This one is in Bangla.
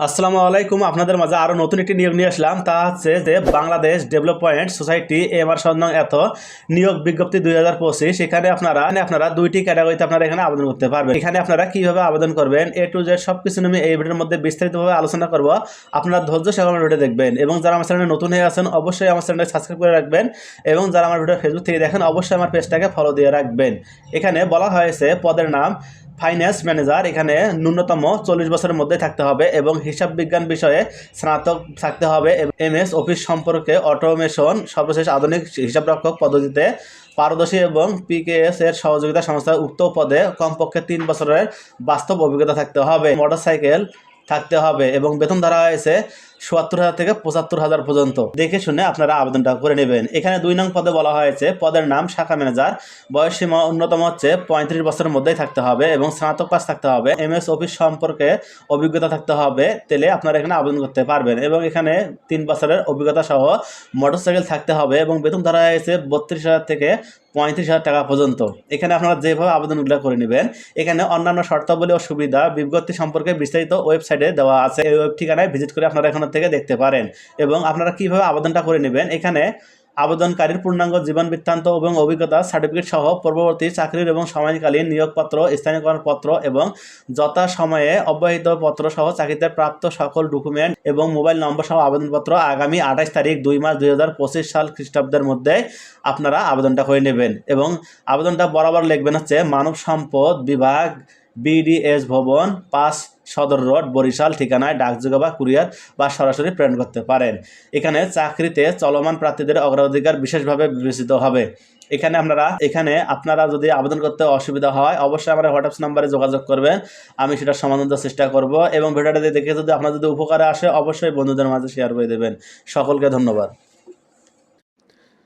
আসসালামু আলাইকুম। আপনাদের মাঝে আরও নতুন একটি নিয়োগ নিয়ে আসলাম। তা হচ্ছে যে বাংলাদেশ ডেভেলপমেন্ট সোসাইটি এবার সন্ধান এত নিয়োগ বিজ্ঞপ্তি দুই হাজার পঁচিশ। এখানে আপনারা আপনারা দুইটি ক্যাটাগরিতে আপনারা এখানে আবেদন করতে পারবেন। এখানে আপনারা কীভাবে আবেদন করবেন, এ টু জেড সব কিছু আমি এই ভিডিওর মধ্যে বিস্তারিতভাবে আলোচনা করব। আপনারা ধৈর্য সহকারে ভিডিও দেখবেন এবং যারা আমার চ্যানেলে নতুন হয়ে আছেন, অবশ্যই আমার চ্যানেলটা সাবস্ক্রাইব করে রাখবেন এবং যারা আমার ভিডিও ফেসবুক থেকে দেখেন, অবশ্যই আমার পেজটাকে ফলো দিয়ে রাখবেন। এখানে বলা হয়েছে পদের নাম ফাইন্যান্স ম্যানেজার এখানে ন্যূনতম চল্লিশ বছরের মধ্যে থাকতে হবে এবং হিসাব বিজ্ঞান বিষয়ে স্নাতক থাকতে হবে এম এস অফিস সম্পর্কে অটোমেশন সর্বশেষ আধুনিক হিসাবরক্ষক পদ্ধতিতে পারদর্শী এবং পিকেএস এর সহযোগিতা সংস্থার উক্ত পদে কমপক্ষে তিন বছরের বাস্তব অভিজ্ঞতা থাকতে হবে। মোটরসাইকেল থাকতে হবে এবং বেতন ধরা হয়েছে চুয়াত্তর হাজার থেকে পঁচাত্তর হাজার পর্যন্ত। দেখে শুনে আপনারা আবেদনটা করে নেবেন। এখানে দুই নং পদে বলা হয়েছে, পদের নাম, শাখা ম্যানেজার, বয়স সীমা অন্যতম হচ্ছে পঁয়ত্রিশ বছরের মধ্যেই থাকতে হবে এবং স্নাতক পাস থাকতে হবে এম এস অফিস সম্পর্কে অভিজ্ঞতা থাকতে হবে তেলে আপনারা এখানে আবেদন করতে পারবেন এবং এখানে তিন বছরের অভিজ্ঞতা সহ মোটরসাইকেল থাকতে হবে এবং বেতন ধরা হয়েছে বত্রিশ হাজার থেকে পঁয়ত্রিশ হাজার টাকা পর্যন্ত। এখানে আপনারা যেভাবে আবেদনগুলো করে নেবেন, এখানে অন্যান্য শর্তাবলী ও সুবিধা, বিজ্ঞপ্তি সম্পর্কে বিস্তারিত ওয়েবসাইটে দেওয়া আছে। এই ওয়েব ঠিকানায় ভিজিট করে আপনারা এখান থেকে দেখতে পারেন। এবং আপনারা কীভাবে আবেদনটা করে নেবেন, এখানে আবেদনকারীর পূর্ণাঙ্গ জীবন বৃত্তান্ত এবং অভিজ্ঞতা সার্টিফিকেট সহ পূর্ববর্তী চাকরির এবং সময়কালীন নিয়োগপত্র স্থানীয়করণ পত্র এবং যথা সময়ে অব্যাহিত পত্র সহ চাকরিতে প্রাপ্ত সকল ডকুমেন্ট এবং মোবাইল নম্বর সহ আবেদনপত্র আগামী আঠাশ তারিখ দুই মাস দুই হাজার পঁচিশ সাল খ্রিস্টাব্দের মধ্যে আপনারা আবেদনটা করে নেবেন এবং আবেদনটা বরাবর লিখবেন হচ্ছে মানব সম্পদ বিভাগ বিডিএস ভবন, পাঁচ সদর রোড, বরিশাল, ঠিকানায় ডাকযোগে বা কুরিয়ার বা সরাসরি প্রেরণ করতে পারেন। এখানে চাকরিতে চলমান প্রার্থীদের অগ্রাধিকার বিশেষভাবে বিবেচিত হবে। এখানে আপনারা এখানে আপনারা যদি আবেদন করতে অসুবিধা হয়, অবশ্যই আমার হোয়াটসঅ্যাপ নাম্বারে যোগাযোগ করবেন। আমি সেটা সমাধান দেওয়ার চেষ্টা করব এবং ভিডিওটা দেখে যদি আপনার যদি উপকারে আসে, অবশ্যই বন্ধুদের মাঝে শেয়ার করে দেবেন। সকলকে ধন্যবাদ।